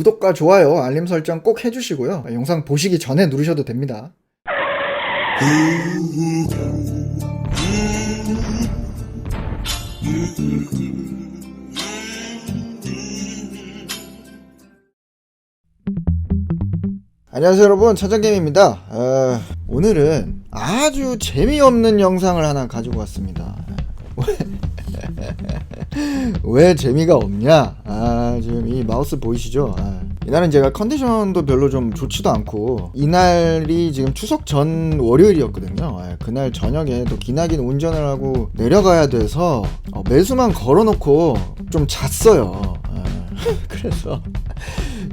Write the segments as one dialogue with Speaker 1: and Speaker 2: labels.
Speaker 1: 구독과 좋아요, 알림 설정 꼭 해주시고요. 영상 보시기 전에 누르셔도 됩니다. 안녕하세요 여러분 천정게임입니다 어, 오늘은 아주 재미없는 영상을 하나 가지고 왔습니다 왜 재미가 없냐 아 지금 이 마우스 보이시죠 아, 이날은 제가 컨디션도 별로 좀 좋지도 않고 이날이 지금 추석 전 월요일이었거든요 아, 그날 저녁에 또 기나긴 운전을 하고 내려가야 돼서 어, 매수만 걸어놓고 좀 잤어요 아, 그래서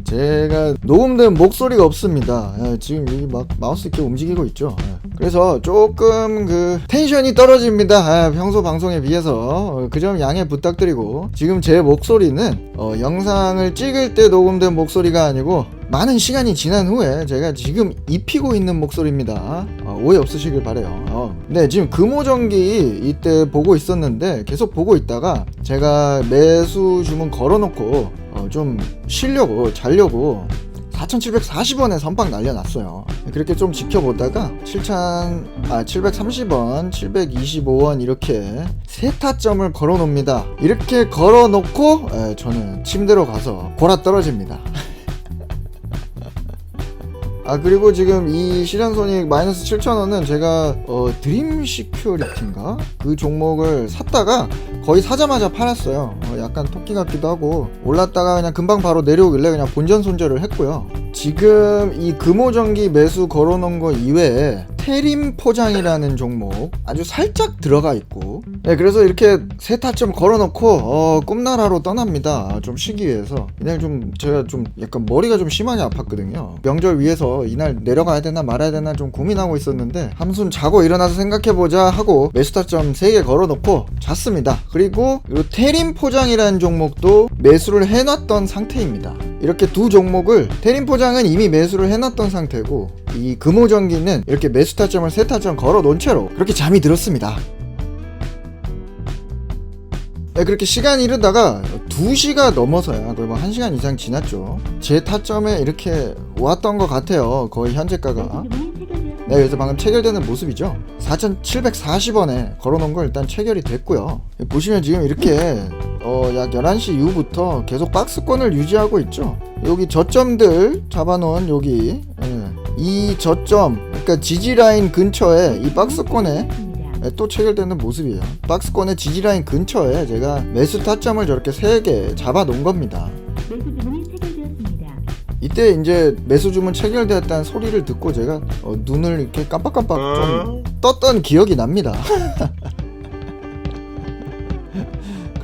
Speaker 1: 제가 녹음된 목소리가 없습니다. 예, 지금 여기 막 마우스 이렇게 움직이고 있죠. 예. 그래서 조금 그 텐션이 떨어집니다. 예, 평소 방송에 비해서 어, 그점 양해 부탁드리고 지금 제 목소리는 어, 영상을 찍을 때 녹음된 목소리가 아니고 많은 시간이 지난 후에 제가 지금 입히고 있는 목소리입니다. 어, 오해 없으시길 바래요. 어. 네, 지금 금호전기 이때 보고 있었는데 계속 보고 있다가 제가 매수 주문 걸어놓고 어, 좀 쉬려고 자려고 4,740원에 선빵 날려놨어요. 그렇게 좀 지켜보다가 7,000, 아, 730원, 725원 이렇게 세 타점을 걸어 놓습니다. 이렇게 걸어 놓고 에, 저는 침대로 가서 골아 떨어집니다. 아 그리고 지금 이 시련손익 마이너스 7,000원은 제가 어 드림 시큐리티인가? 그 종목을 샀다가 거의 사자마자 팔았어요. 어, 약간 토끼 같기도 하고 올랐다가 그냥 금방 바로 내려오길래 그냥 본전 손절을 했고요. 지금 이 금호전기 매수 걸어놓은 거 이외에 테림 포장이라는 종목 아주 살짝 들어가 있고 네 그래서 이렇게 세 타점 걸어놓고 어, 꿈나라로 떠납니다. 좀 쉬기 위해서. 이날 좀 제가 좀 약간 머리가 좀 심하게 아팠거든요. 명절 위해서 이날 내려가야 되나 말아야 되나 좀 고민하고 있었는데 한숨 자고 일어나서 생각해보자 하고 매수 타점 3개 걸어놓고 잤습니다. 그리고 이 테림 포장이라는 종목도 매수를 해놨던 상태입니다 이렇게 두 종목을 테림 포장은 이미 매수를 해놨던 상태고 이 금호전기는 이렇게 매수 타점을 세 타점 걸어 놓은 채로 그렇게 잠이 들었습니다. 네, 그렇게 시간이 흐르다가 2시가 넘어서야 거의 뭐 1시간 이상 지났죠. 제 타점에 이렇게 왔던 것 같아요. 거의 현재가가. 네, 그래서 방금 체결되는 모습이죠. 4,740원에 걸어놓은 거 일단 체결이 됐고요. 보시면 지금 이렇게 어, 약 11시 이후부터 계속 박스권을 유지하고 있죠. 여기 저점들 잡아놓은 여기 예, 이 저점, 그러니까 지지라인 근처에 이 박스권에 예, 또 체결되는 모습이에요. 박스권의 지지라인 근처에 제가 매수 타점을 저렇게 3개 잡아놓은 겁니다.
Speaker 2: 매수 주문이 체결되었습니다.
Speaker 1: 이때 이제 매수 주문 체결되었다는 소리를 듣고 제가 어, 눈을 이렇게 깜빡깜빡 좀 떴던 기억이 납니다.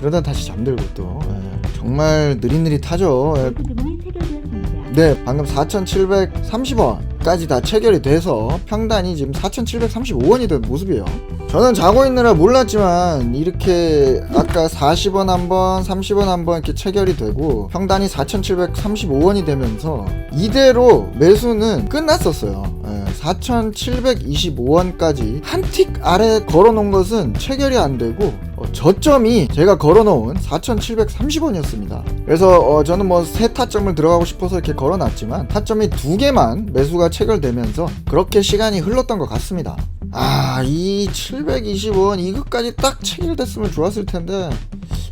Speaker 1: 그러다 다시 잠들고 또 예, 정말 느릿느릿하죠. 예,
Speaker 2: 체결되었습니다.
Speaker 1: 네, 방금 4,730원까지 다 체결이 돼서 평단이 지금 4,735원이 된 모습이에요. 저는 자고 있느라 몰랐지만 이렇게 아까 40원 한 번, 30원 한 번 이렇게 체결이 되고 평단이 4,735원이 되면서 이대로 매수는 끝났었어요. 4,725원까지 한 틱 아래 걸어놓은 것은 체결이 안 되고 어, 저점이 제가 걸어놓은 4,730원이었습니다. 그래서 어, 저는 뭐 세 타점을 들어가고 싶어서 이렇게 걸어놨지만 타점이 두 개만 매수가 체결되면서 그렇게 시간이 흘렀던 것 같습니다. 아, 이 720원 이것까지 딱 체결됐으면 좋았을 텐데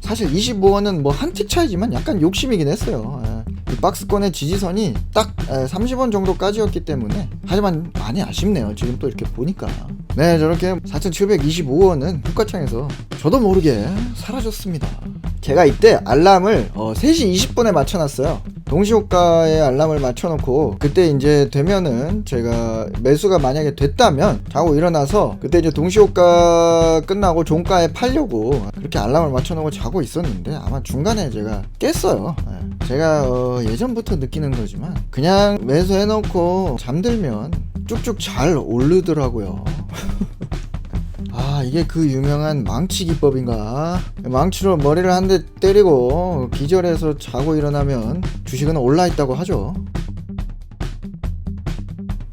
Speaker 1: 사실 25원은 뭐 한 틱 차이지만 약간 욕심이긴 했어요. 예. 이 박스권의 지지선이 딱 30원 정도까지였기 때문에 하지만 많이 아쉽네요. 지금 또 이렇게 보니까 네 저렇게 4,725원은 효과창에서 저도 모르게 사라졌습니다. 제가 이때 알람을 어, 3시 20분에 맞춰놨어요. 동시효과에 알람을 맞춰놓고 그때 이제 되면은 제가 매수가 만약에 됐다면 자고 일어나서 그때 이제 동시효과 끝나고 종가에 팔려고 그렇게 알람을 맞춰놓고 자고 있었는데 아마 중간에 제가 깼어요. 예. 제가 어, 예전부터 느끼는 거지만 그냥 매수해놓고 잠들면 쭉쭉 잘 오르더라고요. 아 이게 그 유명한 망치 기법인가? 망치로 머리를 한 대 때리고 기절해서 자고 일어나면 주식은 올라있다고 하죠.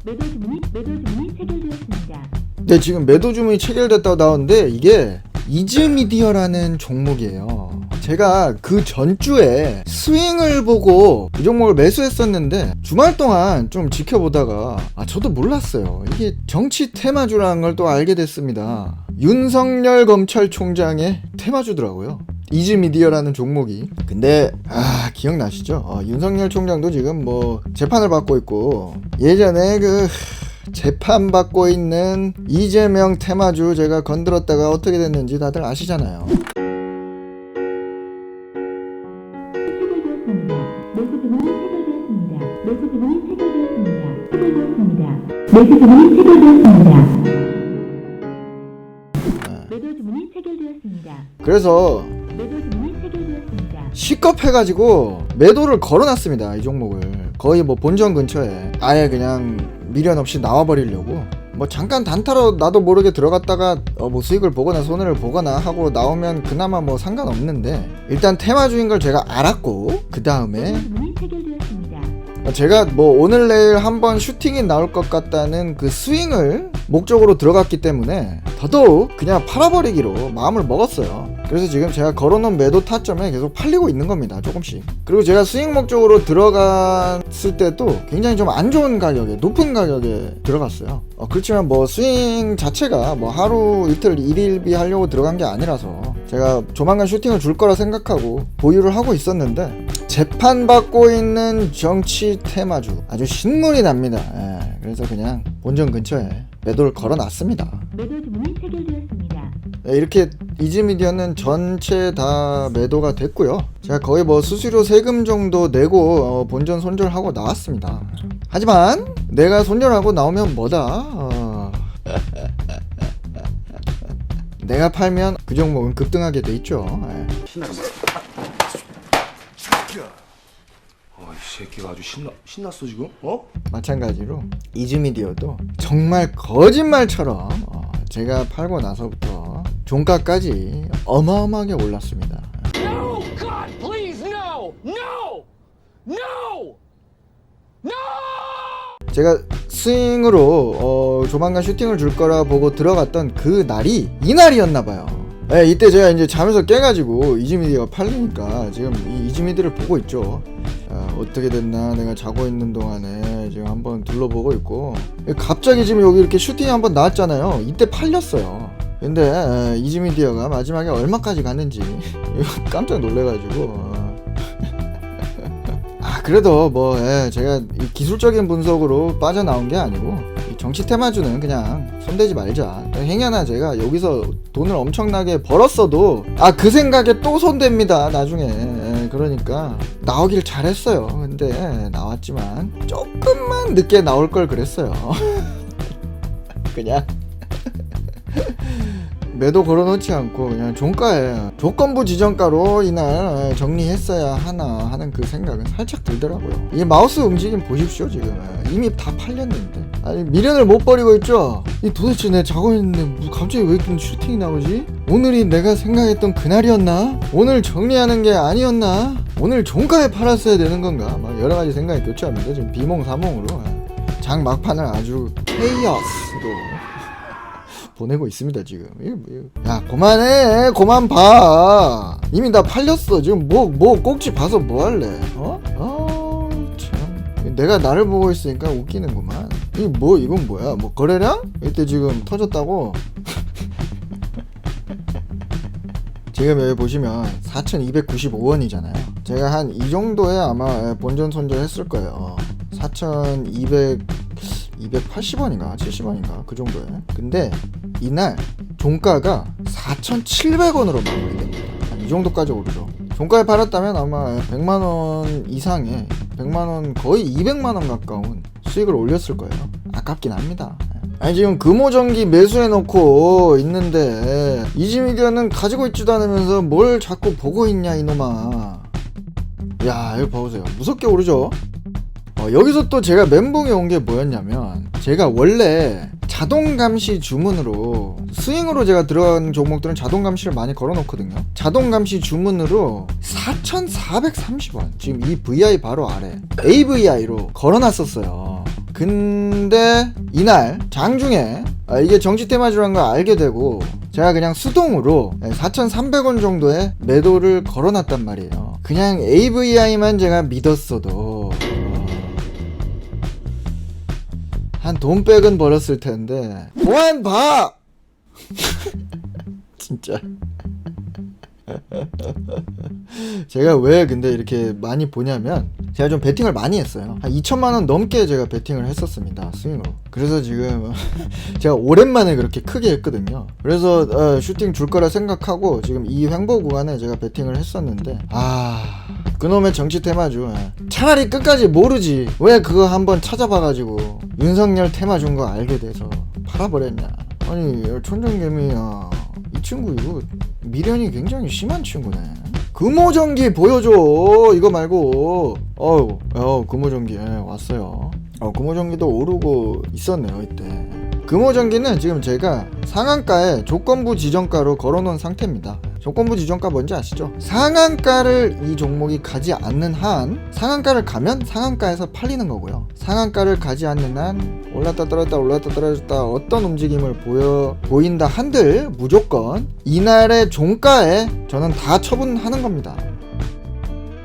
Speaker 2: 매도 주문이 매도 주문이 체결되었습니다.
Speaker 1: 네 지금 매도 주문이 체결됐다고 나오는데 이게 이즈미디어라는 종목이에요 제가 그 전주에 스윙을 보고 이 종목을 매수했었는데 주말 동안 좀 지켜보다가 아 저도 몰랐어요. 이게 정치 테마주라는 걸 또 알게 됐습니다. 윤석열 검찰총장의 테마주더라고요. 이즈미디어라는 종목이 근데 아 기억나시죠? 어, 윤석열 총장도 지금 뭐 재판을 받고 있고 예전에 그 재판 받고 있는 이재명 테마주 제가 건드렸다가 어떻게 됐는지 다들 아시잖아요.
Speaker 2: 매수 주문이 체결되었습니다. 매도 주문이 체결되었습니다.
Speaker 1: 그래서
Speaker 2: 매도 주문이 체결되었습니다.
Speaker 1: 시겁해가지고 매도를 걸어놨습니다 이 종목을 거의 뭐 본전 근처에 아예 그냥 미련 없이 나와버리려고 뭐 잠깐 단타로 나도 모르게 들어갔다가 어 뭐 수익을 보거나 손해를 보거나 하고 나오면 그나마 뭐 상관없는데 일단 테마주인 걸 제가 알았고 그 다음에 제가 뭐 오늘 내일 한번 슈팅이 나올 것 같다는 그 스윙을 목적으로 들어갔기 때문에 더더욱 그냥 팔아버리기로 마음을 먹었어요. 그래서 지금 제가 걸어놓은 매도 타점에 계속 팔리고 있는 겁니다. 조금씩. 그리고 제가 스윙 목적으로 들어갔을 때도 굉장히 좀 안 좋은 가격에 높은 가격에 들어갔어요. 어, 그렇지만 뭐 스윙 자체가 뭐 하루 이틀 일일비 하려고 들어간 게 아니라서 제가 조만간 슈팅을 줄 거라 생각하고 보유를 하고 있었는데 재판받고 있는 정치 테마주 아주 신문이 납니다. 예, 그래서 그냥 본전 근처에 매도를 걸어놨습니다.
Speaker 2: 매도 주문이 체결되었습니다.
Speaker 1: 예, 이렇게 이즈미디어는 전체 다 매도가 됐고요. 제가 거의 뭐 수수료 세금 정도 내고 어, 본전 손절하고 나왔습니다. 하지만 내가 손절하고 나오면 뭐다? 어. 내가 팔면 그 종목은 급등하게 돼 있죠. 예.
Speaker 3: 어, 이 새끼가 아주 신나 신났어 지금? 어?
Speaker 1: 마찬가지로 이즈미디어도 정말 거짓말처럼 어, 제가 팔고 나서부터 종가까지 어마어마하게 올랐습니다.
Speaker 4: No! God, please, no! No! No! No!
Speaker 1: 제가 스윙으로 어, 조만간 슈팅을 줄 거라 보고 들어갔던 그 날이 이 날이었나 봐요. 예, 이때 제가 이제 잠에서 깨가지고 이즈미디가 팔리니까 지금 이 이즈미디를 보고 있죠. 아, 어떻게 됐나 내가 자고 있는 동안에 지금 한번 둘러보고 있고 갑자기 지금 여기 이렇게 슈팅이 한번 나왔잖아요. 이때 팔렸어요. 근데 에, 이즈미디어가 마지막에 얼마까지 갔는지 깜짝 놀래가지고 어, 아 그래도 뭐 예, 제가 이 기술적인 분석으로 빠져나온 게 아니고 이 정치 테마주는 그냥 손대지 말자. 행여나 제가 여기서 돈을 엄청나게 벌었어도 아 그 생각에 또 손댑니다 나중에. 예, 그러니까 나오길 잘했어요. 근데 나왔지만 조금만 늦게 나올 걸 그랬어요. 그냥. 매도 걸어놓지 않고 그냥 종가에 조건부 지정가로 이날 정리했어야 하나 하는 그 생각은 살짝 들더라고요. 이 마우스 움직임 보십시오 지금. 이미 다 팔렸는데 아니 미련을 못 버리고 있죠. 이 도대체 내 있는데 뭐 갑자기 왜 이렇게 슈팅이 나오지? 오늘이 내가 생각했던 그날이었나? 오늘 정리하는 게 아니었나? 오늘 종가에 팔았어야 되는 건가? 막 여러 가지 생각이 교차합니다. 지금 비몽사몽으로 장 막판을 아주 케이어스로 보내고 있습니다 지금 뭐- 야 그만해 그만 봐 이미 나 팔렸어 지금 뭐뭐 꼭지 봐서 뭐 할래 어? 아참 내가 나를 보고 있으니까 웃기는구만 이뭐 이건 뭐야? 뭐 거래량? 이때 지금 터졌다고? 지금 여기 보시면 4295원이잖아요. 제가 한 이 정도에 아마 본전 손절했을 거예요. 4200 280원인가 70원인가 그 정도에. 근데 이날 종가가 4,700원으로 마무리됩니다. 이 정도까지 오르죠. 종가에 팔았다면 아마 100만 원 이상의 100만 원 거의 200만 원 가까운 수익을 올렸을 거예요. 아깝긴 합니다. 아니 지금 금호전기 매수해놓고 있는데 이지미디어는 가지고 있지도 않으면서 뭘 자꾸 보고 있냐 이놈아. 야 이거 봐보세요. 무섭게 오르죠? 어, 여기서 또 제가 멘붕이 온 게 뭐였냐면 제가 원래 자동 감시 주문으로 스윙으로 제가 들어간 종목들은 자동 감시를 많이 걸어 놓거든요. 자동 감시 주문으로 4,430원. 지금 이 VI 바로 아래 AVI로 걸어 놨었어요 근데 이날 장중에 아, 이게 정치 테마주라는 걸 알게 되고 제가 그냥 수동으로 4,300원 정도의 매도를 걸어놨단 말이에요. 그냥 AVI만 제가 믿었어도 어, 한 돈백은 벌었을 텐데 보안 봐! 진짜 제가 왜 근데 이렇게 많이 보냐면 제가 좀 베팅을 많이 했어요. 한 2천만 원 넘게 제가 베팅을 했었습니다 스윙으로. 그래서 지금 제가 오랜만에 그렇게 크게 했거든요. 그래서 어, 슈팅 줄 거라 생각하고 지금 이 횡보 구간에 제가 베팅을 했었는데 아 그놈의 정치 테마주 차라리 끝까지 모르지. 왜 그거 한번 찾아봐가지고 윤석열 테마 준 거 알게 돼서 팔아버렸냐. 아니 촌정개미야 이 친구 이거 미련이 굉장히 심한 친구네. 금호전기 보여줘 이거 말고. 어우 어 금호전기 예, 왔어요. 어 금호전기도 오르고 있었네요 이때. 금호전기는 지금 제가 상한가에 조건부 지정가로 걸어놓은 상태입니다 조건부 지정가 뭔지 아시죠? 상한가를 이 종목이 가지 않는 한 상한가를 가면 상한가에서 팔리는 거고요 상한가를 가지 않는 한 올랐다 떨어졌다 올랐다 떨어졌다 어떤 움직임을 보여 보인다 한들 무조건 이날의 종가에 저는 다 처분하는 겁니다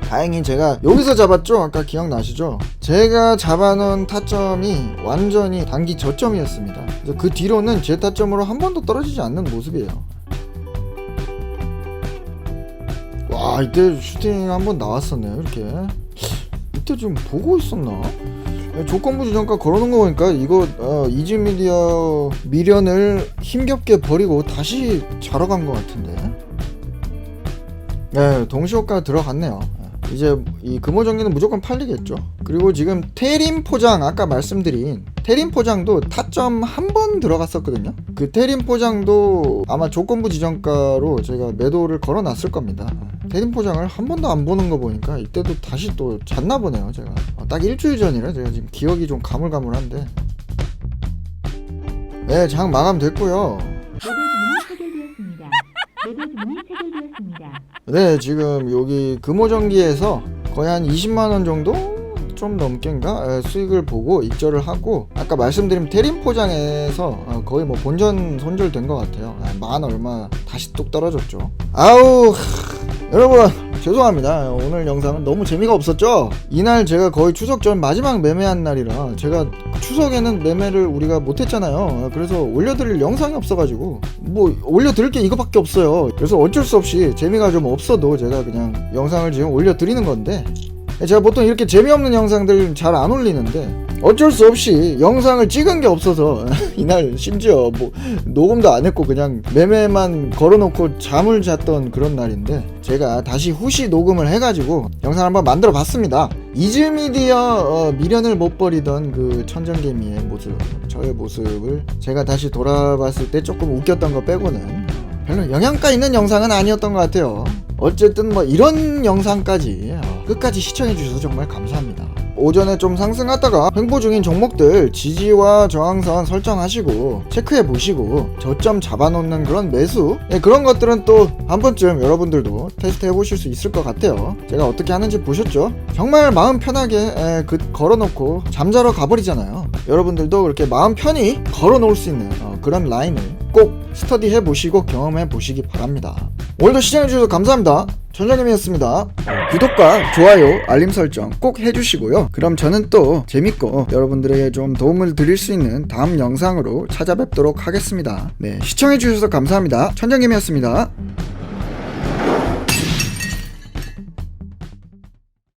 Speaker 1: 다행히 제가 여기서 잡았죠? 아까 기억나시죠? 제가 잡아놓은 타점이 완전히 단기 저점이었습니다. 그 뒤로는 제 타점으로 한 번도 떨어지지 않는 모습이에요. 와 이때 슈팅 한번 나왔었네요 이렇게. 이때 좀 보고 있었나? 조건부 지정가 걸어놓은 거 보니까 이거 어, 이즈미디어 미련을 힘겹게 버리고 다시 자러 간 것 같은데. 네 동시호가 들어갔네요 이제 이 금호전기는 무조건 팔리겠죠. 그리고 지금 테린 포장 아까 말씀드린 테린 포장도 타점 한 번 들어갔었거든요. 그 테린 포장도 아마 조건부 지정가로 제가 매도를 걸어놨을 겁니다. 테린 포장을 한 번도 안 보는 거 보니까 이때도 다시 또 잤나 보네요 제가. 아, 딱 일주일 전이라 제가 지금 기억이 좀 가물가물한데. 네 장 마감됐고요 네, 지금 여기 금호전기에서 거의 한 20만 원 정도 좀 넘게인가 에, 수익을 보고 입절을 하고 아까 말씀드린 테린 포장에서 어, 거의 뭐 본전 손절된 것 같아요. 에, 만 얼마 다시 뚝 떨어졌죠. 아우 하, 여러분 죄송합니다. 오늘 영상은 너무 재미가 없었죠? 이날 제가 거의 추석 전 마지막 매매한 날이라 제가 추석에는 매매를 우리가 못했잖아요. 그래서 올려드릴 영상이 없어가지고 뭐 올려드릴 게 이거밖에 없어요. 그래서 어쩔 수 없이 재미가 좀 없어도 제가 그냥 영상을 지금 올려드리는 건데 제가 보통 이렇게 재미없는 영상들 잘 안 올리는데 어쩔 수 없이 영상을 찍은 게 없어서 이날 심지어 뭐 녹음도 안 했고 그냥 매매만 걸어놓고 잠을 잤던 그런 날인데 제가 다시 후시 녹음을 해가지고 영상 한번 만들어 봤습니다 이즈미디어 어, 미련을 못 버리던 그 천정개미의 모습 저의 모습을 제가 다시 돌아봤을 때 조금 웃겼던 거 빼고는 별로 영양가 있는 영상은 아니었던 것 같아요. 어쨌든 뭐 이런 영상까지 어, 끝까지 시청해 주셔서 정말 감사합니다. 오전에 좀 상승하다가 횡보 중인 종목들 지지와 저항선 설정하시고 체크해 보시고 저점 잡아놓는 그런 매수 예, 그런 것들은 또 한 번쯤 여러분들도 테스트 해보실 수 있을 것 같아요. 제가 어떻게 하는지 보셨죠? 정말 마음 편하게 예, 그 걸어놓고 잠자러 가버리잖아요. 여러분들도 그렇게 마음 편히 걸어놓을 수 있는 어, 그런 라인을 꼭 스터디 해 보시고 경험해 보시기 바랍니다. 오늘도 시청해주셔서 감사합니다. 전장님이었습니다. 구독과 좋아요, 알림 설정 꼭 해주시고요. 그럼 저는 또 재밌고 여러분들에게 좀 도움을 드릴 수 있는 다음 영상으로 찾아뵙도록 하겠습니다. 네, 시청해주셔서 감사합니다. 천장님이었습니다.